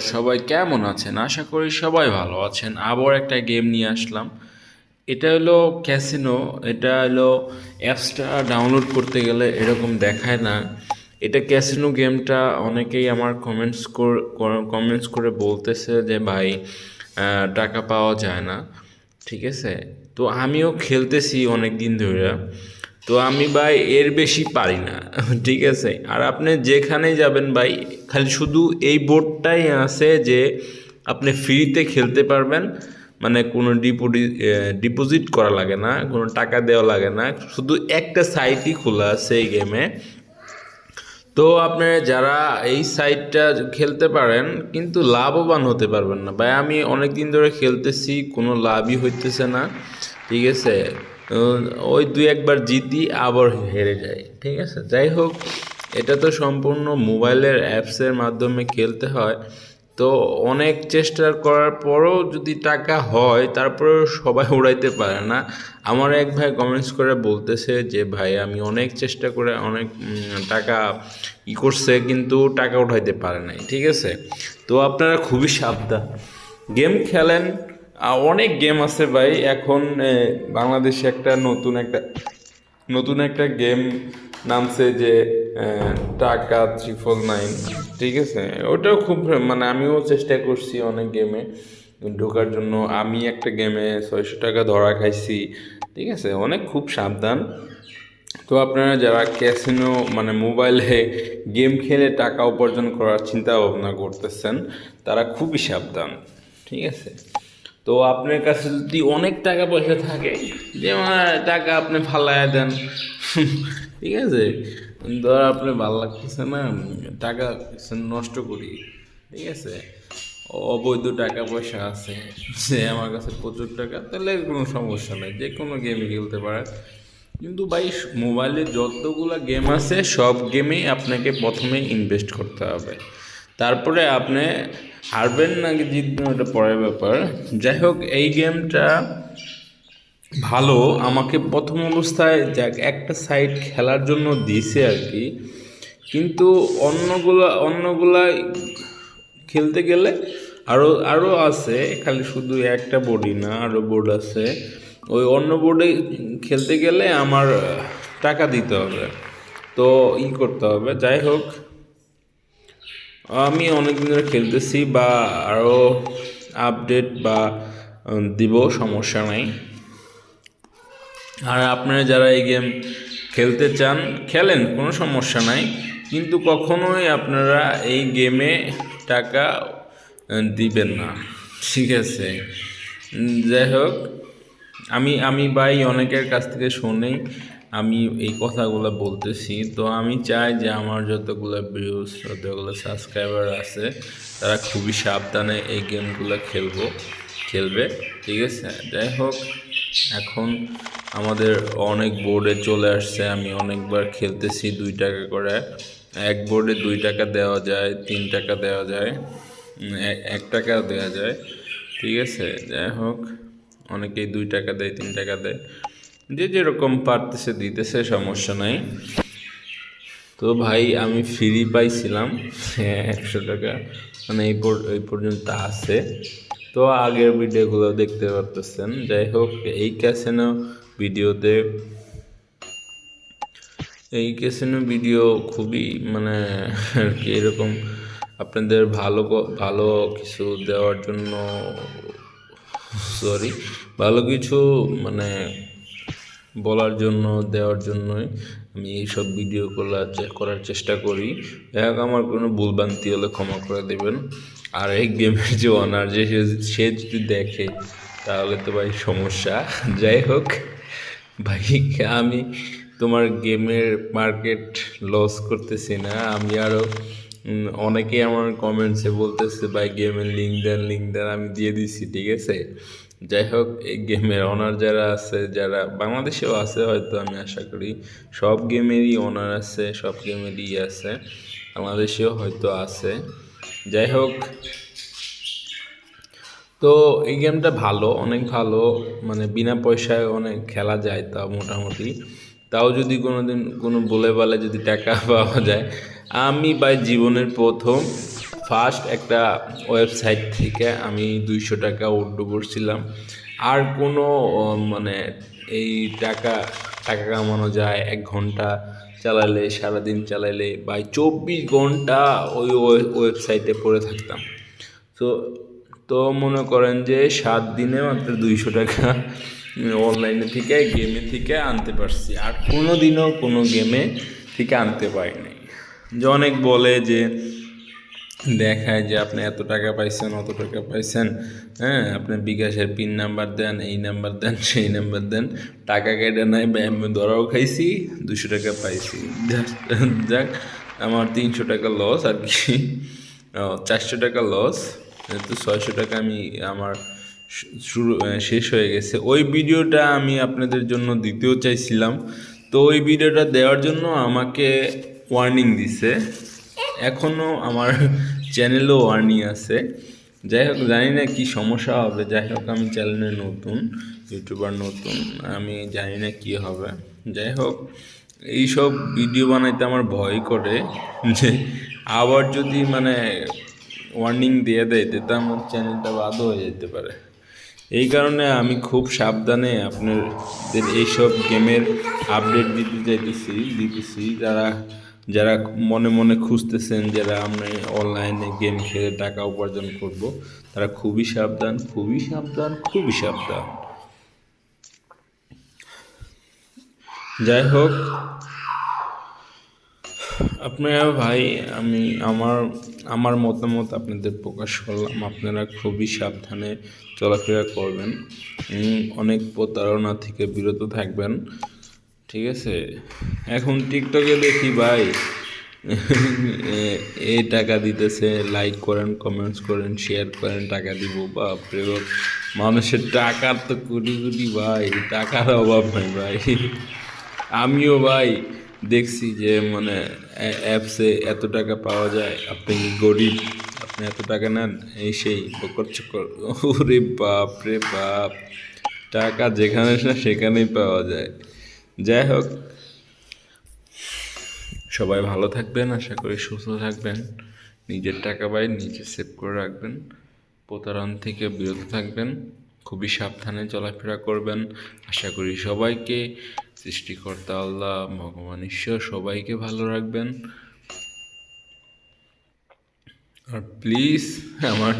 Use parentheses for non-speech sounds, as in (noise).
সবাই কেমন আছেন? আশা করি সবাই ভালো আছেন। আবার একটা গেম নিয়ে আসলাম। এটা হলো ক্যাসিনো এটা হলো অ্যাপসটা ডাউনলোড করতে গেলে এরকম দেখায় না। এটা ক্যাসিনো গেমটা অনেকেই আমার কমেন্টস কমেন্টস করে বলতেছে যে, ভাই টাকা পাওয়া যায় না। ঠিক আছে? তো আমিও খেলতেছি অনেক দিন ধরে। তো আমি ভাই এর বেশি পারি না, (laughs) ঠিক আছে? আর আপনি যেখানে যাবেন ভাই, খালি শুধু এই বোর্ডটাই আছে যে আপনি ফ্রিতে খেলতে পারবেন মানে কোনো ডিপোজি ডিপোজিট করা লাগে না, কোনো টাকা দেওয়া লাগে না, শুধু একটা সাইটই খোলা আছে এই গেমে তো আপনারা যারা এই সাইটটা খেলতে পারেন, কিন্তু লাভবান হতে পারবেন না। ভাই, আমি অনেক দিন ধরে খেলতেছি, কোনো লাভই হইতেছে না, ঠিক আছে? ওই দুই একবার জিতি আবার হেরে যায়, ঠিক আছে? যাই হোক, এটা তো সম্পূর্ণ মোবাইলের অ্যাপসের মাধ্যমে খেলতে হয়। তো অনেক চেষ্টা করার পরও যদি টাকা হয়, তারপরেও সবাই (laughs) উড়াইতে পারে না। আমার এক ভাই কমেন্টস করে বলতেছে যে, ভাই, আমি অনেক চেষ্টা করে অনেক টাকা ই করছে, কিন্তু টাকা উঠাইতে পারে নাই, ঠিক আছে? তো আপনারা খুবই সাবধান। গেম খেলেন অনেক গেম আছে ভাই। এখন বাংলাদেশে একটা নতুন একটা নতুন একটা গেম নামছে যে টাকা ত্রিফল নাইন, ঠিক আছে? ওটাও খুব মানে আমিও চেষ্টা করছি অনেক গেমে ঢোকার জন্য। আমি একটা গেমে ছয়শো টাকা ধরা খাইছি, ঠিক আছে? অনেক খুব সাবধান। তো আপনারা যারা ক্যাসিনো মানে মোবাইলে গেম খেলে টাকা উপার্জন করার চিন্তা ভাবনা করতেছেন, তারা খুবই সাবধান, ঠিক আছে? তো আপনার কাছে যদি অনেক টাকা পয়সা থাকে যেমন টাকা আপনি ফালায় দেন। (laughs) ঠিক আছে? ধর আপনি ভালো লাগতেছে না টাকা নষ্ট করি। ঠিক আছে? অবৈধ টাকা পয়সা আছে, যে আমার কাছে প্রচুর টাকা, তাহলে কোনো সমস্যা নেই, যে কোনো গেমই খেলতে পারে কিন্তু ভাই মোবাইলে যতগুলো গেম আছে, সব গেমেই আপনাকে প্রথমে ইনভেস্ট করতে হবে। তারপরে আপনি হারবেন নাকি জিতবেন ওটা পরের ব্যাপার। যাই হোক, এই গেমটা ভালো। আমাকে প্রথম অবস্থায় যাক, একটা সাইড খেলার জন্য দিছে আর কি। কিন্তু অন্যগুলা অন্যগুলা খেলতে গেলে আরও আরও আছে। খালি শুধু একটা বোর্ডই না আরও বোর্ড আছে। ওই অন্য বোর্ডে খেলতে গেলে আমার টাকা দিতে হবে। তো ই করতে হবে। যাই হোক আমি অনেক দিন ধরে খেলতেছি বা আরও আপডেট বা দিব, সমস্যা নাই। আর আপনারা যারা এই গেম খেলতে চান, খেলেন, কোনো সমস্যা নাই। কিন্তু কখনোই আপনারা এই গেমে টাকা দিবেন না। ঠিক আছে। যাই হোক, আমি আমি ভাই অনেকের কাছ থেকে শুনেই আমি এই কথাগুলো বলতেছি। তো আমি চাই যে আমার যতগুলো ভিউজ যতগুলো সাবস্ক্রাইবার আছে, তারা খুবই সাবধানে এই গেমগুলো খেলব, খেলবে। ঠিক আছে? যাই হোক, এখন আমাদের অনেক বোর্ডে চলে আসছে। আমি অনেকবার খেলতেছি দুই টাকা করে। এক বোর্ডে দুই টাকা দেওয়া যায়, তিন টাকা দেওয়া যায় এক টাকা দেওয়া যায়। ঠিক আছে? যাই হোক, অনেকেই দুই টাকা দেয়, তিন টাকা দেয়। যে যেরকম পারতেছে দিতেছে, সমস্যা নাই। তো ভাই, আমি ফ্রি পাইছিলাম একশো টাকা। মানে এই এই পর্যন্ত আছে। তো আগের ভিডিওগুলো দেখতে পারতেছেন। যাই হোক, এই ক্যাসেনো ভিডিওতে এই ক্যাসিনো ভিডিও খুবই মানে আর কি এরকম আপনাদের ভালো ভালো কিছু দেওয়ার জন্য সরি ভালো কিছু মানে বলার জন্য, দেওয়ার জন্যই আমি এইসব ভিডিও করার করার চেষ্টা করি। যাই হোক আমার কোনো ভুলভ্রান্তি হলে ক্ষমা করে দেবেন। আর এই গেমের যে অনার যে সে- যদি দেখে, তাহলে তো ভাই সমস্যা। (laughs) যাই হোক, ভাই, আমি তোমার গেমের মার্কেট লস করতেছি না। আমি আরও অনেকেই আমার কমেন্টসে বলতেছে, ভাই গেমের লিঙ্ক দেন লিঙ্ক দেন, আমি দিয়ে দিছি। ঠিক আছে? যাই হোক, এই গেমের অনার যারা আছে, যারা বাংলাদেশেও আছে হয়তো, আমি আশা করি, সব গেমেরই অনার আছে, সব গেমেরই আছে, বাংলাদেশেও হয়তো আছে। যাই হোক, তো এই গেমটা ভালো, অনেক ভালো মানে বিনা পয়সায় অনেক খেলা যায় তা মোটামুটি। তাও যদি কোনো দিন কোনো বলে বলে যদি টাকা (laughs) পাওয়া যায়, আমি ভাই জীবনের প্রথম। ফার্স্ট একটা ওয়েবসাইট থেকে আমি দুইশো টাকা উড্ডো করছিলাম। আর কোনো মানে এই টাকা টাকা কামানো যায়, এক ঘণ্টা চালালে, সারাদিন চালালে, বা চব্বিশ ঘণ্টা ওই ওয়েবসাইটে পড়ে থাকতাম। তো তো মনে করেন যে সাত দিনে মাত্র দুইশো টাকা অনলাইনে থেকে গেমে থেকে আনতে পারছি। আর কোনো দিনও কোনো গেমে থেকে আনতে পারিনি যে অনেক বলে যে দেখায় যে আপনি এত টাকা পাইছেন, অত টাকা পাইছেন হ্যাঁ? আপনি বিকাশের পিন নাম্বার দেন, এই নাম্বার দেন, সেই নাম্বার দেন। টাকা কেটে নাই ধরাও খাইছি, দুশো টাকা পাইছি। যাক আমার তিনশো টাকা লস আর কি। চারশো টাকা লস তো ছয়শো টাকা আমি আমার শুরু শেষ হয়ে গেছে। ওই ভিডিওটা আমি আপনাদের জন্য দিতেও চাইছিলাম। তো ওই ভিডিওটা দেওয়ার জন্য আমাকে ওয়ার্নিং দিছে। এখনও আমার চ্যানেলও ওয়ার্নিং আছে। যাই হোক, জানি না কি সমস্যা হবে। যাই হোক, আমি চ্যানেলে নতুন ইউটিউবার নতুন, আমি জানি না কি হবে। যাই হোক, এইসব ভিডিও বানাইতে আমার ভয় করে যে আবার যদি মানে ওয়ার্নিং দিয়ে দেয় তাতে আমার চ্যানেলটা বাদ হয়ে যেতে পারে। এই কারণে আমি খুব সাবধানে আপনাদের এইসব গেমের আপডেট দিতে চাইতেছি, দিতেছি। যারা যারা মনে মনে খুঁজতেছেন যারা আমি অনলাইনে গেম খেলে টাকা উপার্জন করব, তারা খুবই সাবধান খুবই সাবধান খুবই সাবধান। যাই হোক আপনারা ভাই, আমি আমার আমার মতামত আপনাদের প্রকাশ করলাম। আপনারা খুবই সাবধানে চলাফেরা করবেন। অনেক প্রতারণা থেকে বিরত থাকবেন। ঠিক আছে? এখন টিকটকে দেখি ভাই, এ- এ টাকা দিতেছে লাইক করেন কমেন্টস করেন শেয়ার করেন, টাকা দিব, বাপরে বাপ। মানুষের টাকার তো কোটি কোটি ভাই, টাকার অভাব নাই ভাই। আমিও ভাই দেখছি যে মানে অ্যাপসে এত টাকা পাওয়া যায়, আপনি গরিব? আপনি এত টাকা নেন, এই সেই, বকর চকর। ওরে বাপ রে বাপ, টাকা যেখানে না সেখানেই পাওয়া যায়। যাই হোক। সবাই ভালো থাকবেন, আশা করি সুস্থ থাকবেন। নিজের টাকা বাই নিজে সেভ করে রাখবেন। প্রতারণ থেকে বিরত থাকবেন। খুবই সাবধানে চলাফেরা করবেন। আশা করি সবাইকে, সৃষ্টিকর্তা আল্লাহ, ভগবান, ঈশ্বর, সবাইকে ভালো রাখবেন। আর প্লিজ আমার